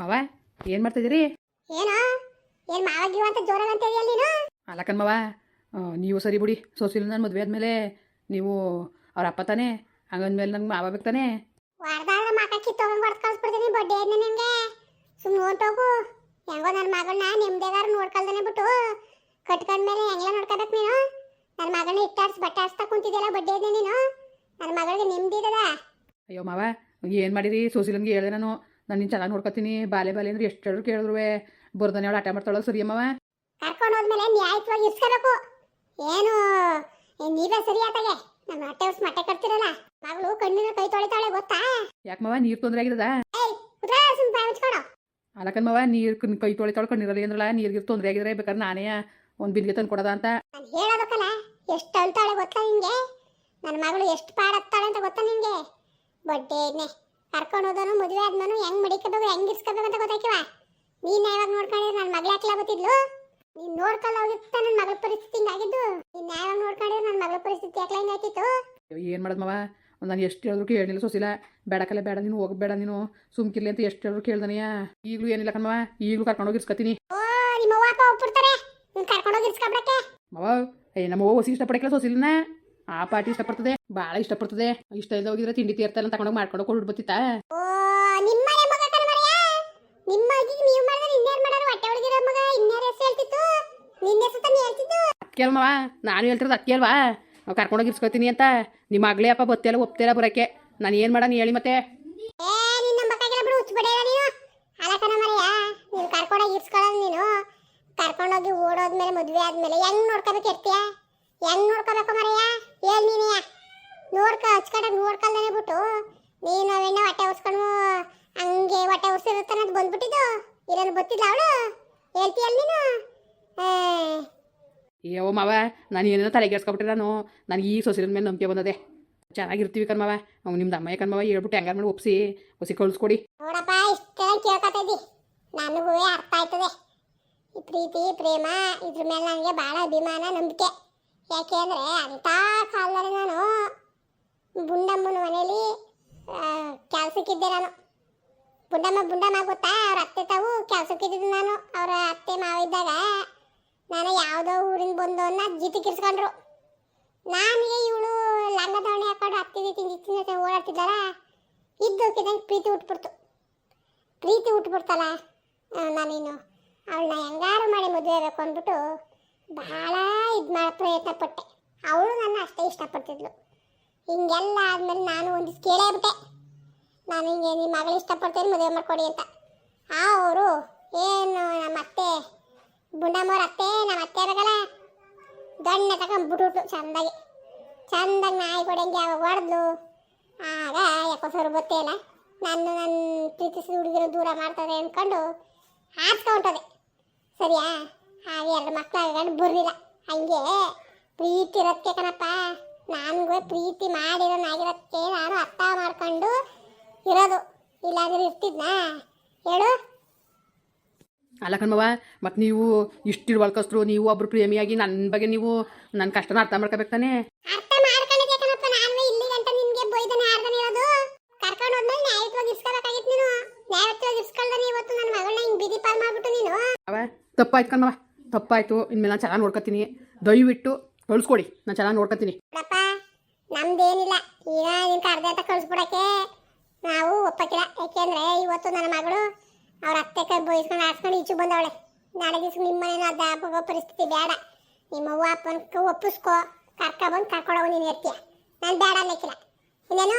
ಮಾವ ಏನು ಮಾಡ್ತಿದ್ದೀರಿ? ಏನೋ? ಏನ್ ಮಾವಾಗಿವ ಅಂತ ಜೋರಾಗ ಅಂತ ನೀನು? ನೀವು ಸರಿ ಬಿಡಿ. ಸೋಸಿಲ್ ನನ್ನ ಮದುವೆ ಆದ್ಮೇಲೆ ನೀವು ಅವ್ರ ಅಪ್ಪ ತಾನೆ ಹಂಗಂದ್ಮೇಲೆ ನಂಗೆ ಮಾವ ಬೇಕು ತಾನೆ? ವಾರದಾಗ ಮಕ ಕಿತ್ತೋಗಂಗ್ ಹೊಡ್ದು ಕಳ್ಸ್ಬಿಡ್ತೀನಿ ಬಡ್ಡೆ ಐದ್ನ ನಿನ್ಗೆ. ಸುಮ್ಮನೆ ಹೊಂಟೋಗು ಹೆಂಗೋ. ನನ್ನ ಮಗಳನ್ನ ನಿಮ್ದೇಗಾರ ನೋಡ್ಕೊಳ್ದೇನೆ ಬಿಟ್ಟು ಕಟ್ಕೊಂಡ್ಮೇಲೆ ಹೆಂಗೆಲ್ಲ ನೋಡ್ಕೋಬೇಕು ನೀನು? ನನ್ನ ಮಗಳನ್ನ ಇಟ್ಟಾಡ್ಸಿ ಬಟ್ಟೆ ಆಡ್ಸ್ತಾ ಬಡ್ಡೆ ನೀನು? ನನ್ನ ಮಗಳಿಗೆ ಅಯ್ಯೋ ಮಾವ ಏನು ಮಾಡಿರಿ? ಸೊಸಿಲನ್ಗೆ ಹೇಳಿದೆ ನಾನು. ನಾನು ನಿನ್ನ ಚೆನ್ನಾಗಿ ನೋಡ್ಕೊತೀನಿ. ಬಾಲೆ ಬಾಲೆ ಅಂದ್ರೆ ಎಷ್ಟು ಹೇಳಿದ್ರು ಕೇಳಿದ್ರು ಬರ್ದಾನೆ ಅವಳು ಆಟ ಮಾಡ್ತಾಳೋ ಸರಿ ಅಮ್ಮವ. ಕರ್ಕೊಂಡು ಹೋದ್ಮೇಲೆ ನ್ಯಾಯತ್ವಾಗಿ ಇಸ್ಕೋಬೇಕು. ಏನು ನೀವೇ ಸರಿ ಆತಾಗೆ ನಮ್ಮ ಹೊಟ್ಟೆ ಉಸ್ ಮಟ್ಟೆ ಕಟ್ತಿರಲ್ಲ. ಮಗಳು ಕಣ್ಣಿನ ಕೈ ತೊಳಿತಾಳೆ ಗೊತ್ತಾ? ಯಾಕೆ ಮಾವ ನೀರು ತೊಂದರೆ ಮುಚ್ಕೊಡು. ಅಲ್ಲಕನ್ ಮಾವ ನೀರು ಕೈ ತೊಳಿತಾಳು ಕಣ್ಣಿರಲಿ ಅಂದ್ರಲ್ಲ ನೀರಿಗೆ ತೊಂದರೆ ಆಗಿದ್ರೆ ಬೇಕಾದ್ರೆ ನಾನೇ ಒಂದು ಬಿಲ್ಗೆ ತಂದು ಕೊಡದ ಅಂತ. ಹೇಳೋದಕ್ಕಲ್ಲ ಎಷ್ಟು ಅಳ್ತಾಳೆ ಗೊತ್ತಾ ನಿಂಗೆ? ನನ್ನ ಮಗಳು ಎಷ್ಟು ಪಾಡತ್ತಾಳೆ ಅಂತ ಗೊತ್ತಾ ನಿಂಗೆ? ಬಡ್ಡೆನೆ. ಕರ್ಕೊಂಡು ಹೋದನು ಮದುವೆ ಆದ್ಮನು ಹೆಂಗ್ ಮಡಿಕೋಬೇಕು ಹೆಂಗ್ ಇರ್ಸ್ಕೋಬೇಕು ಅಂತ ಗೊತ್ತಾಕಿವ ನೀನ್ ಯಾವಾಗ ನೋಡ್ಕೊಂಡಿದ್ರೆ ನನ್ನ ಮಗಳ ಯಾಕೆ ಗೊತ್ತಿದ್ಲು ನೀನ್ ನೋಡ್ಕೊಂಡ್ ಹೋಗಿತ್ತ ನನ್ನ ಮಗಳ ಪರಿಸ್ಥಿತಿ ಹಿಂಗಾಗಿದ್ದು ನೀನ್ ಯಾವಾಗ ನೋಡ್ಕೊಂಡಿದ್ರೆ ನನ್ನ ಮಗಳ ಪರಿಸ್ಥಿತಿ ಯಾಕೆ ಹಿಂಗಾಯ್ತಿತ್ತು ಏನ್ ಮಾಡದ್ಮವ ಮಾವ? ನಾನು ಎಷ್ಟು ಹೇಳಿದ್ರು ಕೇಳಿಲ್ಲ ಸೊಸಿಲ್ಲ ಬೇಡಕಲ್ಲ ಬೇಡ ನೀನು ಹೋಗಬೇಡ ನೀನು. ಸುಮ್ಕಿರ್ಲಿ ಅಂತ ಎಷ್ಟು ಹೇಳಿದ್ರು ಕೇಳ್ದನಿಯ ಈಗಲೂ ಏನಿಲ್ಲ ಕಣ್ಮವ ಈಗಲೂ ಕರ್ಕೊಂಡೋಗಿ ಹೋಗಿರ್ಸ್ಕತೀನಿ ಓ ನಿಮ್ಮ ಅವ್ವ ಅಪ್ಪ ನೀನ್ ಕರ್ಕೊಂಡು ಹೋಗಿ ಮವ ಮಾವ ಏ ನಮ್ಮ ಅವ್ವ ಹೊಸಿ ಇಷ್ಟಪಡಕ್ಕಿಲ್ಲ ಸೊಸಿಲ್ನ ಆ ಪಾರ್ಟಿ ಇಷ್ಟಪಡ್ತದೆ? ಬಹಳ ಇಷ್ಟಪಡ್ತದೆ. ಇಷ್ಟ ಇಲ್ಲದೆ ಹೋಗಿದ್ರೆ ತಿಂಡಿ ತೀರ್ತಾರ ಅಂತ ತಗೊಂಡೋಗಿ ಮಾಡ್ಕೊಂಡು ಕೊಡ್ ಬತ್ತಿತ್ತಾ ಅದಕ್ಕೆ ನಾನು ಹೇಳ್ತಿರೋದು ಅಕ್ಕೇಲ್ವಾ ನಾವು ಕರ್ಕೊಂಡೋಗಿ ಇರ್ಸ್ಕೊತೀನಿ ಅಂತ. ನಿಮ್ಮ ಮಗಳೇ ಅಪ್ಪ ಬತ್ತಿಲ್ಲ ಒಪ್ತಿಲ್ಲ ಬರೋಕೆ. ನಾನು ಏನು ಮಾಡೋಣ ಹೇಳಿ ಮತ್ತೆ. ಕರ್ಕೊಂಡೋಗಿ ಓಡೋದ್ಮೇಲೆ ಮದುವೆ ಆದ್ಮೇಲೆ ಹೆಂಗ್ ನೋಡ್ಕೋಬೇಕು ಇರ್ತೀಯ ಹೆಂಗ್ ನೋಡ್ಕೋಬೇಕು ಮರಿಯ? ಹೇಳ್ ನೀನೆಯ ನೋಡ್ಕ ಹಚ್ಕಡಾಗ ನೋಡ್ಕೊಳ್ದೇನೆ ಬಿಟ್ಟು ನೀನು ಅವೆಣ್ಣ ಹೊಟ್ಟೆ ಉರ್ಸ್ಕೊಂಡು ಹಂಗೆ ಹೊಟ್ಟೆ ಉರ್ಸಿರುತ್ತೆ ಅಂತ ಬಂದ್ಬಿಟ್ಟಿದ್ದು. ಇರೋನು ಗೊತ್ತಿಲ್ಲ ಅವಳು? ಹೇಳ್ತೀಯಲ್ಲ ನೀನು? ಏ, ಅಯ್ಯೋ ಮಾವ ನಾನು ಏನೇನೋ ತಲೆಗೆಡ್ಸ್ಕೊಬಿಟ್ರೆ ನಾನು. ನನಗೆ ಈ ಸೊಸಿನ ಮೇಲೆ ನಂಬಿಕೆ ಬಂದದೆ. ಚೆನ್ನಾಗಿರ್ತೀವಿ ಕಣ್ಮವ ಅವ್ನು ನಿಮ್ದು ಅಮ್ಮ ಕಣ್ಮವ ಹೇಳ್ಬಿಟ್ಟು ಹೆಂಗಾರ ಮಾಡಿ ಒಪ್ಸಿ ಒಸಿ ಕಳಿಸ್ಕೊಡಿ. ನೋಡಪ್ಪ ಇಷ್ಟ ಕೇಳ್ಕೊತಿದ್ದಿ ನನಗೂ ಅರ್ಥ ಆಯ್ತದೆ. ಪ್ರೀತಿ ಪ್ರೇಮ ಇದ್ರ ಮೇಲೆ ನನಗೆ ಭಾಳ ಅಭಿಮಾನ ನಂಬಿಕೆ. ಯಾಕೆ ಅಂದರೆ ಅಂಥ ಕಾಲದಲ್ಲಿ ನಾನು ಬುಂಡಮ್ಮನ ಮನೇಲಿ ಕೆಲಸಕ್ಕಿದ್ದೆ ನಾನು. ಬುಂಡಮ್ಮ ಬುಂಡಮ್ಮ ಗೊತ್ತಾ? ಅವ್ರ ಅತ್ತೆ ತಾವು ಕೆಲಸಕ್ಕಿದ್ದು ನಾನು. ಅವರ ಅತ್ತೆ ಮಾವ ಇದ್ದಾಗ ನಾನು ಯಾವುದೋ ಊರಿಂದ ಬಂದು ಅನ್ನ ಜಿತಿಕಿರ್ಸ್ಕೊಂಡ್ರು ನನಗೆ ಇವಳು ಲಂಗ ದಾವಣಿ ಹಾಕೊಂಡು ಹತ್ತಿದ ತಿಂದಿ ಜೊತೆ ಓಡಾಡ್ತಿದ್ದಾರ ಇದ್ದೋಕಿದಂಗೆ ಪ್ರೀತಿ ಉಟ್ಬಿಡ್ತು ಪ್ರೀತಿ ಉಟ್ಬಿಡ್ತಲ್ಲ ನಾನೇನು. ಅವಳನ್ನ ಹೆಂಗಾರು ಮಾಡಿ ಮದುವೆ ಅಂದ್ಬಿಟ್ಟು ಬಹಳ ಇದು ಮಾಡೋ ಪ್ರಯತ್ನ ಪಟ್ಟೆ. ಅವಳು ನನ್ನ ಅಷ್ಟೇ ಇಷ್ಟಪಡ್ತಿದ್ಲು. ಹಿಂಗೆಲ್ಲ ಆದಮೇಲೆ ನಾನು ಒಂದು ಕೇಳೇ ಬಿಟ್ಟೆ. ನಾನು ಹಿಂಗೆ ನಿಮ್ಮ ಮಗಳು ಇಷ್ಟಪಡ್ತೀನಿ ಮದುವೆ ಮಾಡ್ಕೊಡಿ ಅಂತ. ಆ ಅವರು, ಏನು ನಮ್ಮ ಅತ್ತೆ, ಬುಂಡಮ್ಮವ್ರ ಅತ್ತೆ, ನಮ್ಮ ಅತ್ತೆ ಇರಗಲ್ಲ ದಣ್ಣ ತಗೊಂಡ್ಬಿಟ್ಟು ಚಂದಾಗಿ. ಚಂದಾಗಿ ನಾಯಿ ಕೊಡಂಗೆ ಅವಾಗ ಹೊಡೆದ್ಲು? ಆಗ ಯಾಕೋ ಸರ್ ಗೊತ್ತೇ ಇಲ್ಲ. ನಾನು ನನ್ನ ಪ್ರೀತಿಸಿದ ಹುಡುಗಿರು ದೂರ ಮಾಡ್ತಾರೆ ಅಂದ್ಕೊಂಡು ಹಾಸ್ಕೊಂಟದೆ ಸರಿಯಾ? ಹಾಗೆ ಎರಡು ಮಕ್ಕಳು ಆಗೊಂಡು ಬರಲಿಲ್ಲ ಹಂಗೆ ಪ್ರೀತಿ ಇರೋದಕ್ಕೆ ಕಣಪ್ಪ ನನಗೂ ಪ್ರೀತಿ ಮಾಡಿರೋನಾಗಿರತ್ತೆ ನಾನು ಅರ್ಥ ಮಾಡ್ಕೊಂಡು ಇರೋದು. ಇಲ್ಲಾಂದ್ರೆ ಇರ್ತಿದ್ನಾ? ಹೇಳು. ಅಲ್ಲ ಕಣ್ಮವ ಮತ್ತು ನೀವು ಇಷ್ಟಿರು ಇಳ್ವಳ್ಕಸ್ರು ನೀವು ಒಬ್ರು ಪ್ರೇಮಿಯಾಗಿ ನನ್ನ ಬಗ್ಗೆ ನೀವು ನನ್ನ ಕಷ್ಟನ ಅರ್ಥ ಮಾಡ್ಕೋಬೇಕು ತಾನೇ? ಅರ್ಥ ಮಾಡ್ಕೊಂಡಿದ್ದೆ ಕಣಪ್ಪ ನಾನು ಇಲ್ಲಿ ಗಂಟ ನಿನ್ಗೆ ಬೈದನೆ ಆರ್ದನೆ ಇರೋದು. ಕರ್ಕೊಂಡು ಹೋದ್ಮೇಲೆ ನ್ಯಾಯತ್ವಾಗಿ ಇಸ್ಕೋಬೇಕಾಗಿತ್ತು ನೀನು. ನ್ಯಾಯತ್ವಾಗಿ ಇರ್ಸ್ಕೊಳ್ದೆ ಇವತ್ತು ನನ್ನ ಮಗಳನ್ನ ಹಿಂಗೆ ಬಿದಿ ಪಾಲ್ ಮಾಡ್ಬಿಟ್ಟು ನೀನು. ಅವ ತಪ್ಪಾಯ್ತು ಕಣ್ಮವ ತಪ್ಪಾಯ್ತು, ಇನ್ಮೇಲೆ ನಾನು ಚೆನ್ನಾಗಿ ನೋಡ್ಕೊತೀನಿ. ದಯವಿಟ್ಟು ಕಳಿಸ್ಕೊಡಿ, ನಾನು ಚೆನ್ನಾಗಿ ನೋಡ್ಕೊತೀನಿ. ನಮ್ದೇನಿಲ್ಲ. ಈಗ ನಿನ್ ಕರ್ದೆ ಅಂತ ಕಳ್ಸ್ಬಿಡಕ್ಕೆ ನಾವು ಒಪ್ಪಕ್ಕಿಲ್ಲ. ಯಾಕೆಂದ್ರೆ ಇವತ್ತು ನನ್ನ ಮಗಳು ಅವ್ರ ಅತ್ತೆ ಕೈ ಬೋಯಿಸ್ಕೊಂಡು ಆಡ್ಸ್ಕೊಂಡು ಈಚು ಬಂದವಳೆ. ನಾಳೆ ದಿವಸ ನಿಮ್ಮ ಮನೇನ ಅದಾಪಗೋ ಪರಿಸ್ಥಿತಿ ಬೇಡ. ನಿಮ್ಮ ಅವ್ವ ಅಪ್ಪನ ಒಪ್ಪಿಸ್ಕೋ. ಕರ್ಕೊಬಂದು ಕರ್ಕೊಂಡೋಗು ನೀನು ಇರ್ತೀಯ ನಾನು ಬೇಡ ಅನ್ನಕ್ಕಿಲ್ಲ. ಇನ್ನೇನು?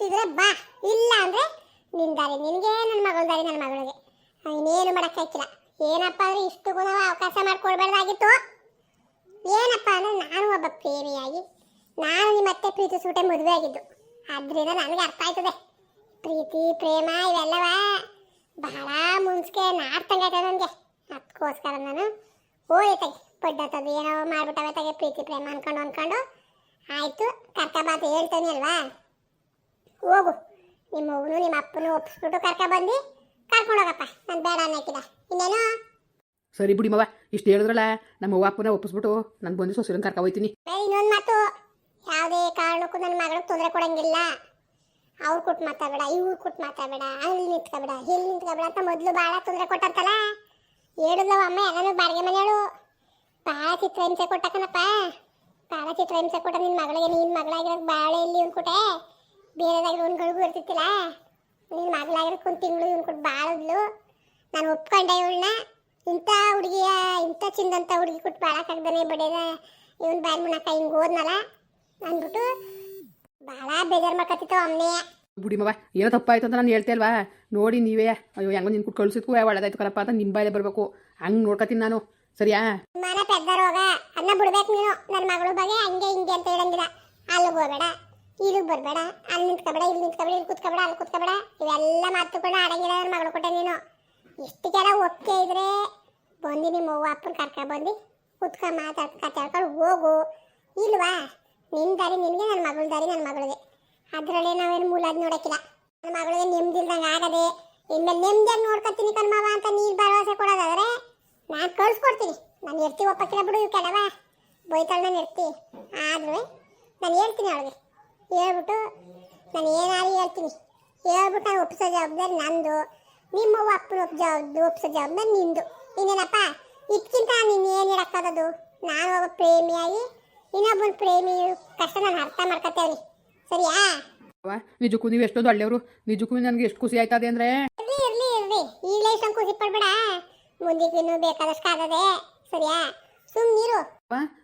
ಇದ್ರೆ ಬಾ. ಇಲ್ಲ ಅಂದರೆ ನಿನ್ನ ದಾರಿ, ನಿನಗೆ ನನ್ನ ಮಗಳ ದಾರಿ ನನ್ನ ಮಗಳಿಗೆ. ಇನ್ನೇನು ಮಾಡೋಕ್ಕಾಗಿಲ್ಲ ಏನಪ್ಪ ಅಂದ್ರೆ ಇಷ್ಟಕ್ಕೂ ನಾವು ಅವಕಾಶ ಮಾಡ್ಕೊಡ್ಬಾರ್ದಾಗಿತ್ತು ಏನಪ್ಪ ಅಂದ್ರೆ ನಾನು ಒಬ್ಬ ಪ್ರೇಮಿಯಾಗಿ, ನಾನು ನಿಮ್ಮ ಅತ್ತೆ ಪ್ರೀತಿಸ್ಬಿಟ್ಟೆ ಮದುವೆ ಆಗಿದ್ದು. ಆದ್ರಿಂದ ನನಗೆ ಅರ್ಥ ಆಯ್ತದೆ. ಪ್ರೀತಿ, ಪ್ರೇಮ ಇವೆಲ್ಲವ ಬಹಳ ಮುನ್ಸ್ಕೆ ನಾಡ್ತಂಗೈತೆ ನನಗೆ. ಅದಕ್ಕೋಸ್ಕರ ನಾನು ಹೋಯ್ತಾಗೆ ಪಡ್ಡತ್ತದು ಏನೋ ಮಾಡ್ಬಿಟ್ಟವೆ ತಗೆ ಪ್ರೀತಿ, ಪ್ರೇಮ ಅನ್ಕೊಂಡು ಅನ್ಕೊಂಡು. ಆಯಿತು ಕರ್ಕಬಾತು ಹೇಳ್ತೇನೆ ಅಲ್ವಾ? ಹೋಗು. ನಿಮ್ಮ ನಿಮ್ಮ ಅಪ್ಪನು ಒಪ್ಪಿಸ್ಬಿಟ್ಟು ಕರ್ಕ ಬಂದು ಕರ್ಕೊಂಡೋಗಪ್ಪ. ನಾನು ಬೇಡ ಅನ್ನಕ್ಕಿಲ್ಲ ಇನ್ನೇನು? ಸರಿ ಬಿಡಿ ಮವ ಇಷ್ಟು ಹೇಳಿದ್ರಲ್ಲ ನಮ್ಮ ಅವ್ವ ಅಪ್ಪನ ಒಪ್ಪಿಸ್ಬಿಟ್ಟು ನಾನು ಬಂದು ಸೊಸಿರನ್ನ ಕರ್ಕೊ ಹೋಯ್ತೀನಿ. ಇನ್ನೊಂದು ಮಾತು. ಯಾವುದೇ ಕಾರಣಕ್ಕೂ ನನ್ನ ಮಗಳಿಗೆ ತೊಂದರೆ ಕೊಡಂಗಿಲ್ಲ. ಅವ್ರು ಕೊಟ್ಟು ಮಾತಾಡಬೇಡ ಇವ್ರು ಕೊಟ್ಟು ಮಾತಾಡಬೇಡ ಅಲ್ಲಿ ನಿಂತ್ಕೊಬೇಡ ಇಲ್ಲಿ ನಿಂತ್ಕೊಬೇಡ ಅಂತ ಮೊದಲು ಭಾಳ ತೊಂದರೆ ಕೊಟ್ಟಂತಲ್ಲ? ಹೇಳಿದ್ಲವ ಅಮ್ಮ ಎಲ್ಲನೂ ಬಾಡಿಗೆ ಮನೆಯಳು ಭಾಳ ಚಿತ್ರಹಿಂಸೆ ಕೊಟ್ಟಕನಪ್ಪ ಭಾಳ ಚಿತ್ರಹಿಂಸೆ ಕೊಟ್ಟ ನಿನ್ನ ಮಗಳಿಗೆ ನಿನ್ನ ಮಗಳಾಗಿರೋದು ಭಾಳ ಇಲ್ಲಿ ಒಂದು ಕೊಟ್ಟೆ ಬೇರೆದಾಗಿರೋ ಒಂದು ಗಳಿಗೂ ಇರ್ತಿತ್ತಿಲ್ಲ. ನಿನ್ನ ಮಗಳಾಗಿರೋದು ಒಂದು ತಿಂಗಳು ಇವ್ನು ಕೊಟ್ಟು ಬಾಳದ್ಲು. ನಾನು ಒಪ್ಕೊಂಡೆ ಇವಳನ್ನ ಇಂಥ ಹುಡುಗಿಯ ಇಂಥ ಚಿಂದಂಥ ಹುಡುಗಿ ಕೊಟ್ಟು ಬಾಳಕ್ಕಾಗ್ದಾನೆ ಬಡಿಯದ. ಇವನ್ ಬಾಯಿ ಮುಣಕ ಹಿಂಗೆ ಹೋದ್ನಲ್ಲ. ಅಂದ್ಬಿಟ್ಟು ಭಾಳ ಬೇಜಾರು ಮಾಡ್ಕತ್ತಿತ್ತು ಅಮ್ಮನೇ ಬಿಡಿ ಮವ ಏನೋ ತಪ್ಪಾಯ್ತು ಅಂತ ನಾನು ಹೇಳ್ತೇ ಅಲ್ವಾ? ನೋಡಿ ನೀವೇ. ಅಯ್ಯೋ ಹೆಂಗೋ ನಿನ್ ಕುಟ್ಟು ಕಳ್ಸಿದ್ಕು ಒಳ್ಳೇದಾಯ್ತು ಕಲಪ್ಪ ಅಂತ ನಿಮ್ಮ ಬಾಯಿಲೆ ಬರಬೇಕು. ಹಂಗೆ ನೋಡ್ಕೊತೀನಿ ನಾನು. ಸರಿಯಾ? ಮನ ಪೆದ್ದರೋಗ. ಅದನ್ನ ಬಿಡ್ಬೇಕು ನೀನು. ನನ್ನ ಮಗಳು ಬಗ್ಗೆ ಹಂಗೆ ಹಿಂಗೆ ಅಂತ ಹೇಳಂಗಿಲ್ಲ. ಅಲ್ಲಿಗೆ ಹೋಗಬೇಡ. ಇಲ್ಲಿಗೆ ಬರಬೇಡ, ಅಲ್ಲಿ ನಿಂತ್ಕೊಬೇಡ, ಇಲ್ಲಿ ನಿಂತ್ಕೊಬೇಡ, ಇಲ್ಲಿ ಕೂತ್ಕೊಬೇಡ, ಅಲ್ಲಿ ಕೂತ್ಕೊಬೇಡ. ಇವೆಲ್ಲ ಮಾತುಗಳನ್ನ ಆಡಂಗಿಲ್ಲ ಮಗಳು ಕೊಟ್ಟೆ ನೀನು. ಇಷ್ಟು ಜನ ಒಪ್ಪಿಗೆ ಇದ್ರೆ ಬಂದು ನಿಮ್ಮ ಅವ್ವ ಅಪ್ಪನ ಕರ್ಕೊಂಡು ಬಂದು ಕುತ್ಕೊಂಡು ಮಾತಾಡ್ ಕತ್ತಾಡ್ಕೊಂಡು ಹೋಗು. ಇಲ್ವಾ? ನಿನ್ನ ದಾರಿ ನಿನಗೆ ನನ್ನ ಮಗಳ ದಾರಿ ನನ್ನ ಮಗಳಿಗೆ. ಅದರಲ್ಲೇ ನಾವೇನು ಮೂಲಾದ್ ನೋಡೋಕ್ಕಿಲ್ಲ. ನನ್ನ ಮಗಳಿಗೆ ನೆಮ್ಮದಿಲ್ದಂಗೆ ಆಗದೆ, ಇನ್ಮೇಲೆ ನೆಮ್ಮದಿಯಾಗಿ ನೋಡ್ಕೊತೀನಿ ಕಣ್ಮವ ಅಂತ ನೀನು ಭರವಸೆ ಕೊಡೋದಾದ್ರೆ ನಾನು ಕಳ್ಸ್ಕೊಡ್ತೀನಿ. ನಾನು ಎರ್ತಿ ಒಪ್ಪಕ್ಕಿಲ್ಲ ಬಿಡು ಇವು ಕೆಲವ ಬೈತಾಳೆ ನಾನು ಇರ್ತೀನಿ ಆದ್ರೂ ನಾನು ಹೇಳ್ತೀನಿ ಅವಳಿಗೆ. ಹೇಳ್ಬಿಟ್ಟು ನಾನು ಏನಾದ್ರು ಹೇಳ್ತೀನಿ. ಹೇಳ್ಬಿಟ್ಟು ನಾನು ಒಪ್ಪಿಸೋ ಜವಾಬ್ದಾರಿ ನಂದು. ನಿಮ್ಮ ಅಪ್ಪನ ಒಪ್ಪ ಜವಾಬ್ದು ಒಪ್ಪಿಸೋ ಜವಾಬ್ದಾರಿ ನಿಂದು. ಇನ್ನೇನಪ್ಪ? ಇದಕ್ಕಿಂತ ನೀನು ಏನು ಹೇಳಕ್ಕಾಗೋದು ನಾನು ಒಬ್ಬ ಪ್ರೇಮಿಯಾಗಿ ಇನ್ನೊಬ್ಬನ ಪ್ರೇಮಿ ಕಷ್ಟ ನಾನು ಅರ್ಥ ಮಾಡ್ಕೊತೇವ್ರಿ ಸರಿಯಾ? ಅವ ನಿಜಕ್ಕೂ ನೀವು ಎಷ್ಟೊಂದು ಒಳ್ಳೆಯವರು. ನಿಜಕ್ಕೂ ನನಗೆ ಎಷ್ಟು ಖುಷಿ ಆಯ್ತದೆ ಅಂದ್ರೆ? ಇರ್ಲಿ ಇರ್ಲಿ ಇರ್ಲಿ. ಈಗಲೇ ಇಷ್ಟೊಂದು ಖುಷಿ ಪಡ್ಬೇಡ. ಮುಂದಕ್ಕೆ ಇನ್ನೂ ಬೇಕಾದಷ್ಟು ಆಗದೆ ಸರಿಯಾ? ಸುಮ್ಮನಿರು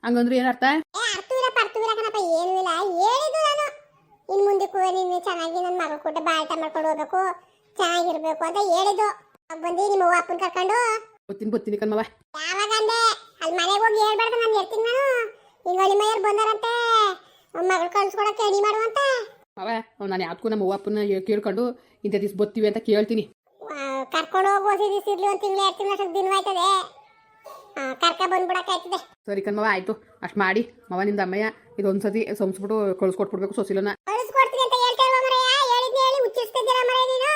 ಹಂಗಂದ್ರೆ ಏನು ಅರ್ಥ? ಏ ಅರ್ಥವಿಲ್ಲ ಪರ್ಥವಿಲ್ಲ ಏನೂ ಇಲ್ಲ. ಹೇಳಿದ್ದು ನಾನು. ಇನ್ನು ಮುಂದಕ್ಕೂ ನೀನು ಚೆನ್ನಾಗಿ ನನ್ನ ಮಗಳ ಕೂಡ ಬಾಳ್ಟ ಮಾಡ್ಕೊಂಡು ಹೋಗ್ಬೇಕು ಚೆನ್ನಾಗಿರ್ಬೇಕು ಅಂತ ಹೇಳಿದ್ದು. ಅವಾಗ ಬಂದು ನಿಮ್ಮ ಅವ್ವ ಅಪ್ಪನ ಕರ್ಕೊಂಡು. ಬರ್ತೀನಿ ಬರ್ತೀನಿ ಕಣ್ಮವ ಯಾವಾಗ ಅಂದೆ? ಅಲ್ಲಿ ಮನೆಗೆ ಹೋಗಿ ಹೇಳ್ಬಾರ್ದು ನಾನು ಹೇಳ್ತೀನಿ ನಾನು. ಹಿಂಗೆ ಹಳ್ಳಿ ಮನೆಯವ್ರು ಬಂದಾರಂತೆ. ಮಗಳು ಕಳ್ಸ್ಕೊಡಕ್ಕೆ ಅಡಿ ಮಾಡುವಂತ ಅವ ನಾನು ಯಾವ್ದಕ್ಕೂ ನಮ್ಮ ಅವ್ವ ಅಪ್ಪನ ಕೇಳ್ಕೊಂಡು ಇಂಥ ದಿವಸ ಬರ್ತೀವಿ ಅಂತ ಕೇಳ್ತೀನಿ. ಕರ್ಕೊಂಡು ಹೋಗಿ ಓದಿ ದಿವಸ ಇರ್ಲಿ ಒಂದು ತಿಂಗಳು ಎರಡು ತಿಂಗಳು ಅಷ್ಟು ದಿನ ಆಯ್ತದೆ. ಕರ್ಕ ಬಂದ್ಬಿಡಕ್ಕೆ ಆಯ್ತದೆ. ಸರಿ ಕಣ್ಮವ ಆಯಿತು. ಅಷ್ಟು ಮಾಡಿ. ಮವ ನಿಂದ ಅಮ್ಮಯ್ಯ ಇದೊಂದು ಸತಿ ಸಂಸ್ಬಿಟ್ಟು ಕಳ್ಸ್ಕೊಟ್ಬಿಡ್ಬೇಕು ಸೊಸಿಲನ ಕಳಿಸ್ಕೊಡ್ತೀನಿ ಅಂತ ಹೇಳ್ತಾ ಇಲ್ವಾ ಮರಯ್ಯ ಹೇಳಿದ್ನಿ ಹೇಳಿ ಮುಚ್ಚಿಸ್ತಿದ್ದೀರಾ ಮರಯ್ಯ ನೀನು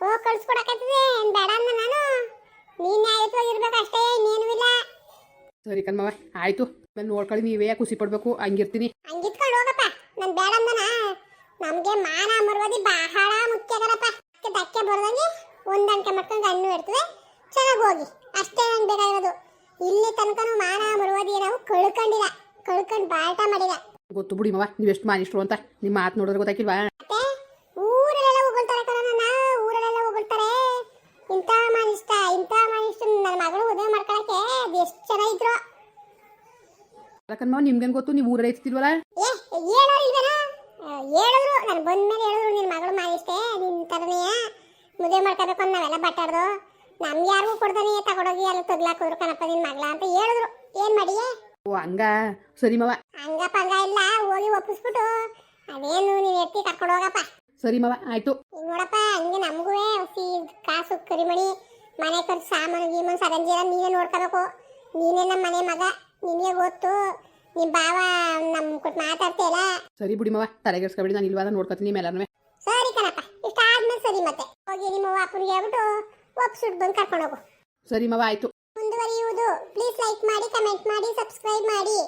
ಓ ಕಳಿಸ್ಕೊಡಕತ್ತಿದೆ ಏನ್ ಬೇಡ ಅಂದ ನಾನು ನೀನ್ ನ್ಯಾಯತ್ವಾಗಿರ್ಬೇಕು ಅಷ್ಟೇ ಇನ್ನೇನು ಇಲ್ಲ. ಸರಿ ಕಣ್ಮವ ಆಯ್ತು. ನಾನು ನೋಡ್ಕೊಳ್ಳಿ ನೀವೇ ಖುಷಿ ಪಡ್ಬೇಕು ಹಂಗಿರ್ತೀನಿ. ಹಂಗಿತ್ಕೊಂಡು ಹೋಗಪ್ಪ. ನಾನು ಬೇಡ ಅಂದನ. ನಮ್ಗೆ ಮಾನ ಮರ್ವಾದಿ ಬಹಳ ಮುಖ್ಯ ಕಣಪ್ಪ. ಅದಕ್ಕೆ ಧಕ್ಕೆ ಬರ್ದಂಗೆ ಹೊಂದಾಣಿಕೆ ಮಾಡ್ಕೊಂಡು ಹಣ್ಣು ಇರ್ತದೆ. ಚೆನ್ನಾಗಿ ಹೋಗಿ. ಅಷ್ಟೇ ನಂಗೆ ಬೇಕಾಗಿರೋದು. ಇಲ್ಲಿ ತನಕನೂ ಮಾನ ಮರ್ವಾದಿ ನಾವು ಕಳ್ಕೊಂಡಿಲ್ಲ. ಕಳ್ಕೊಂಡು ಬಾಳ್ಟ ಮಾಡಿಲ್ಲ. ಗೊತ್ತು ಬಿಡಿ ಮವ ನೀವು ಎಷ್ಟು ಮಾನಿಷ್ಟು ಅಂತ. ನಿಮ್ಮ ಮಾತು ನೋಡಿದ್ರೆ ಗೊತ್ತಾಗಿಲ್ವಾ ಕಣ್ಮವ ನಿಮ್ಗೆ ಗೊತ್ತು? ನೀವು ಊರಲ್ಲಿ ಇರ್ತಿಲ್ವಲ್ಲ ಏ ಹೇಳೋರು ಇಲ್ವೇನೋ ಹೇಳಿದ್ರು. ನಾನು ಬಂದ್ಮೇಲೆ ಹೇಳಿದ್ರು ನಿನ್ನ ಮಗಳು ಮಾನಿಷ್ಟೇ ನಿನ್ನ ತರನೆಯ ಮದುವೆ ಮಾಡ್ಕೋಬೇಕು ಅಂತ ನಾವೆಲ್ಲ ಬಟ್ಟಾಡ್ದು ನಮ್ಗೆ ಯಾರಿಗೂ ಕೊಡ್ತಾನೆ ತಗೊಂಡೋಗಿ ಎಲ್ಲ ತಗ್ಲಾಕೋದ್ರು ಕಣಪ್ಪ ನಿನ್ನ ಮಗಳ ಅಂತ ಹೇಳಿದ್ರು. ಏನು ಮಾಡಿಯೇ ಓ ಹಂಗ? ಸರಿ ಮವ. ಹಂಗ ಪಂಗ ಇಲ್ಲ. ಹೋಗಿ ಒಪ್ಪಿಸ್ಬಿಟ್ಟು. ಅದೇನು ನೀನು ಎತ್ತಿ ಕರ್ಕೊಂಡು ಹೋಗಪ್ಪ. ಸರಿ ಮವ ಆಯ್ತು. ಈಗ ನೋಡಪ್ಪ ಹಂಗೆ ನಮಗೂ ಕಾಸು ಕರಿಮಣಿ ಮನೆ ಖರ್ಚು ಸಾಮಾನು ಗೀಮನ್ ಸರಂಜಿ ಎಲ್ಲ ನೀನೇ ನೋಡ್ಕೋಬೇಕು. ನೀನೇ ನಮ್ಮ ಮನೆ ಮಗ. ನಿನಗೆ ಗೊತ್ತು. ನಿಮ್ಮ ಬಾವ ನಮ್ಮ ಕೊಟ್ಟು ಮಾತಾಡ್ತೀಯಲ್ಲ. ಸರಿ ಬಿಡಿ ಮವ ತಲೆಗೆಡ್ಸ್ಕೊಬಿಡಿ ನಾನು ಇಲ್ವಾದ ನೋಡ್ಕೊತೀನಿ ಮೇಲೂ ಸರಿ ಕಣಪ್ಪ ಇಷ್ಟ ಆದ್ಮೇಲೆ ಸರಿ ಮತ್ತೆ. ಹೋಗಿ ನಿಮ್ಮ ಅಪ್ಪನಿಗೆ ಹೇಳ್ಬಿಟ್ಟು ಒಪ್ಸಿಟ್ಟು ಬಂದು ಕರ್ಕೊಂಡು ಹೋಗು. ಸರಿ ಮವ ಆಯ್ತು. ಮುಂದುವರಿಯುವುದು. ಪ್ಲೀಸ್ ಲೈಕ್ ಮಾಡಿ ಕಮೆಂಟ್ ಮಾಡಿ ಸಬ್ಸ್ಕ್ರೈಬ್ ಮಾಡಿ.